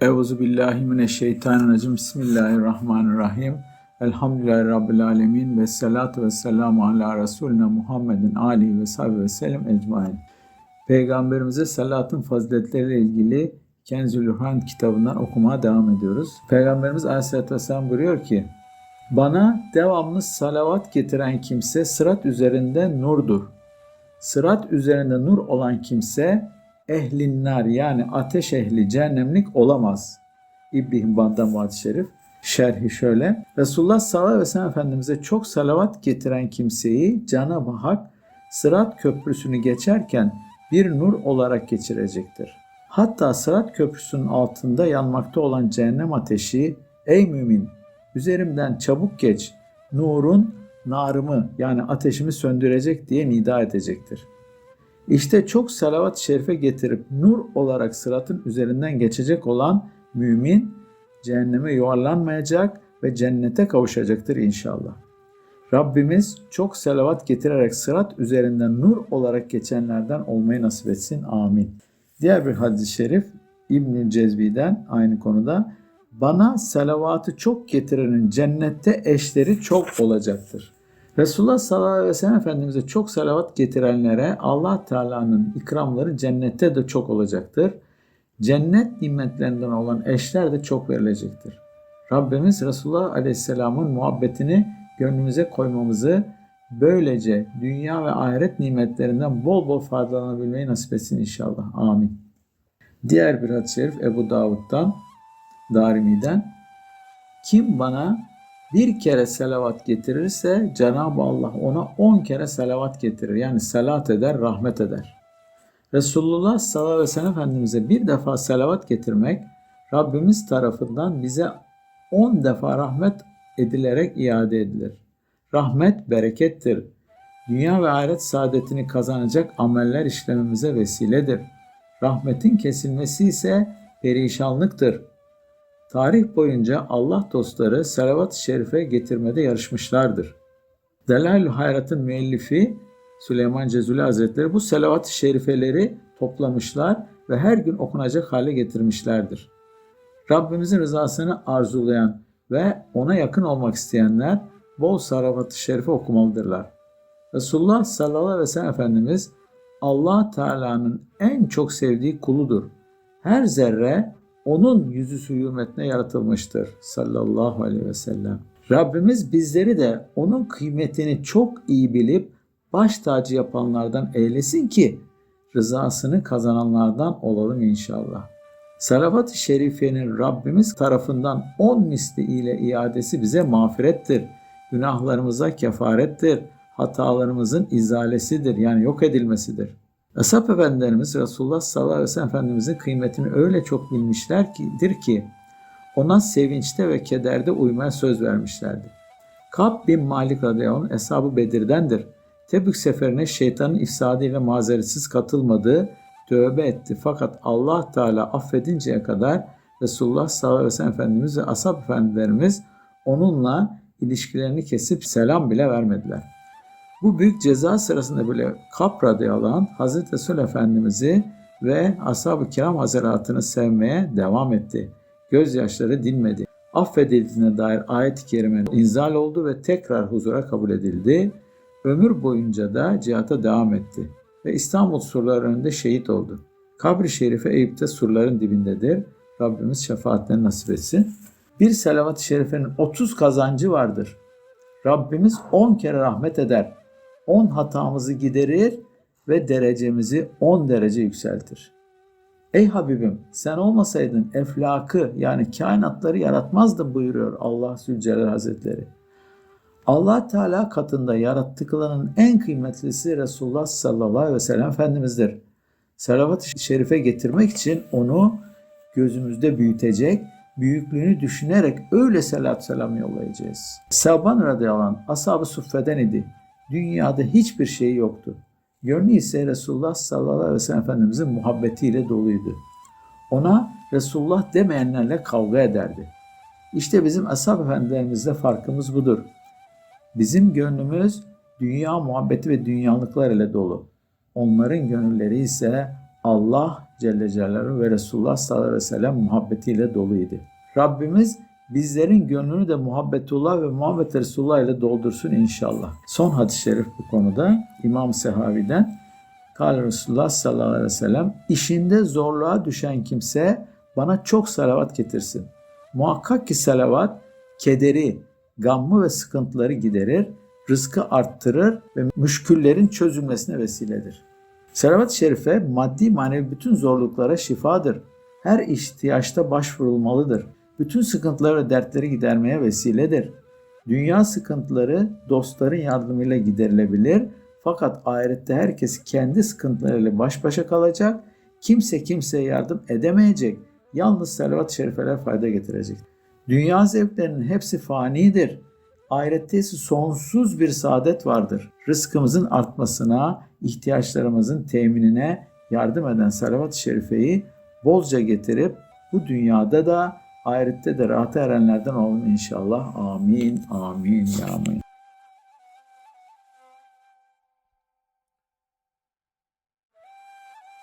Euzu billahi mineşşeytanirracim. Bismillahirrahmanirrahim. Elhamdülillahi Rabbil alemin ve salatu ve selamu ala Resulina Muhammedin alihi ve sahbihi ve sellem ecmain. Peygamberimize salatın faziletleriyle ilgili Kenzül Urhan kitabından okumaya devam ediyoruz. Peygamberimiz Aleyhisselatü Vesselam buyuruyor ki, Bana devamlı salavat getiren kimse sırat üzerinde nurdur. Sırat üzerinde nur olan kimse ehlin nar yani ateş ehli cehennemlik olamaz. İbn Hibban'dan bu şerif. Şerhi şöyle. Resulullah sallallahu aleyhi ve sellem Efendimiz'e çok salavat getiren kimseyi Cenab-ı Hak Sırat Köprüsü'nü geçerken bir nur olarak geçirecektir. Hatta Sırat Köprüsü'nün altında yanmakta olan cehennem ateşi ey mümin üzerimden çabuk geç nurun narımı yani ateşimi söndürecek diye nida edecektir. İşte çok salavat-ı şerife getirip nur olarak sıratın üzerinden geçecek olan mümin cehenneme yuvarlanmayacak ve cennete kavuşacaktır inşallah. Rabbimiz çok salavat getirerek sırat üzerinden nur olarak geçenlerden olmayı nasip etsin. Amin. Diğer bir hadis-i şerif İbnül Cezbi'den aynı konuda bana salavatı çok getirenin cennette eşleri çok olacaktır. Resulullah sallallahu aleyhi ve sellem Efendimiz'e çok salavat getirenlere Allah Teala'nın ikramları cennette de çok olacaktır. Cennet nimetlerinden olan eşler de çok verilecektir. Rabbimiz Resulullah aleyhisselamın muhabbetini gönlümüze koymamızı böylece dünya ve ahiret nimetlerinden bol bol faydalanabilmeyi nasip etsin inşallah. Amin. Diğer bir hadis-i şerif Ebu Davud'dan, Darimi'den kim bana bir kere selavat getirirse Cenab-ı Allah ona on kere selavat getirir. Yani salat eder, rahmet eder. Resulullah sallallahu aleyhi ve sellem Efendimiz'e bir defa selavat getirmek Rabbimiz tarafından bize on defa rahmet edilerek iade edilir. Rahmet berekettir. Dünya ve ahiret saadetini kazanacak ameller işlememize vesiledir. Rahmetin kesilmesi ise perişanlıktır. Tarih boyunca Allah dostları salavat-ı şerife getirmede yarışmışlardır. Delail-ü Hayrat'ın müellifi Süleyman Cezuli Hazretleri bu salavat-ı şerifeleri toplamışlar ve her gün okunacak hale getirmişlerdir. Rabbimizin rızasını arzulayan ve ona yakın olmak isteyenler bol salavat-ı şerife okumalıdırlar. Resulullah sallallahu aleyhi ve sellem Efendimiz Allah Teala'nın en çok sevdiği kuludur. Her zerre onun yüzü hürmetine yaratılmıştır sallallahu aleyhi ve sellem. Rabbimiz bizleri de onun kıymetini çok iyi bilip baş tacı yapanlardan eylesin ki rızasını kazananlardan olalım inşallah. Salavat-ı Şerife'nin Rabbimiz tarafından on misli ile iadesi bize mağfirettir. Günahlarımıza kefarettir. Hatalarımızın izalesidir yani yok edilmesidir. Ashab efendilerimiz Resulullah sallallahu aleyhi ve sellem Efendimizin kıymetini öyle çok bilmişlerdir ki ona sevinçte ve kederde uymaya söz vermişlerdi. Kab bin Malik radıyallahu anh Eshab-ı Bedir'dendir. Tebük seferine şeytanın ifsadıyla mazeretsiz katılmadığı tövbe etti. Fakat Allah Teala affedinceye kadar Resulullah sallallahu aleyhi ve sellem Efendimiz ve ashab efendilerimiz onunla ilişkilerini kesip selam bile vermediler. Bu büyük ceza sırasında bile Kap radıyallahu anh Hazreti Resul Efendimiz'i ve ashab-ı kiram hazaratını sevmeye devam etti. Gözyaşları dinmedi. Affedildiğine dair ayet-i kerime inzal oldu ve tekrar huzura kabul edildi. Ömür boyunca da cihata devam etti ve İstanbul surları önünde şehit oldu. Kabri şerife Eyüp'te surların dibindedir. Rabbimiz şefaatlerini nasip etsin. Bir selavat-ı şerifenin 30 kazancı vardır. Rabbimiz 10 kere rahmet eder. 10 hatamızı giderir ve derecemizi 10 derece yükseltir. Ey Habibim sen olmasaydın eflakı yani kainatları yaratmazdın buyuruyor Allah Zülcelal Hazretleri. Allah Teala katında yarattıklarının en kıymetlisi Resulullah sallallahu aleyhi ve sellem Efendimiz'dir. Salavat-ı şerife getirmek için onu gözümüzde büyütecek, büyüklüğünü düşünerek öyle selat selam yollayacağız. Saban radıyallahu anh ashab-ı suffeden idi. Dünyada hiçbir şey yoktu. Gönlü ise Resulullah sallallahu aleyhi ve sellem Efendimizin muhabbetiyle doluydu. Ona Resulullah demeyenlerle kavga ederdi. İşte bizim ashab efendilerimizde farkımız budur. Bizim gönlümüz dünya muhabbeti ve dünyalıklar ile dolu. Onların gönülleri ise Allah Celle Celaluhu ve Resulullah sallallahu aleyhi ve sellem muhabbetiyle doluydu. Rabbimiz bizlerin gönlünü de muhabbetullah ve muhabbet Resulullah ile doldursun inşallah. Son hadis-i şerif bu konuda İmam Sehavi'den Kale Resulullah sallallahu aleyhi ve sellem işinde zorluğa düşen kimse bana çok salavat getirsin. Muhakkak ki salavat kederi, gammı ve sıkıntıları giderir, rızkı arttırır ve müşküllerin çözülmesine vesiledir. Salavat-ı şerife maddi manevi bütün zorluklara şifadır. Her ihtiyaçta başvurulmalıdır. Bütün sıkıntıları ve dertleri gidermeye vesiledir. Dünya sıkıntıları dostların yardımıyla giderilebilir. Fakat ahirette herkes kendi sıkıntılarıyla baş başa kalacak. Kimse kimseye yardım edemeyecek. Yalnız salavat-ı şerifeler fayda getirecek. Dünya zevklerinin hepsi fanidir. Ahirette ise sonsuz bir saadet vardır. Rızkımızın artmasına, ihtiyaçlarımızın teminine yardım eden salavat-ı şerifeyi bolca getirip bu dünyada da ahirette de rahata erenlerden olalım inşallah. Amin, amin, amin.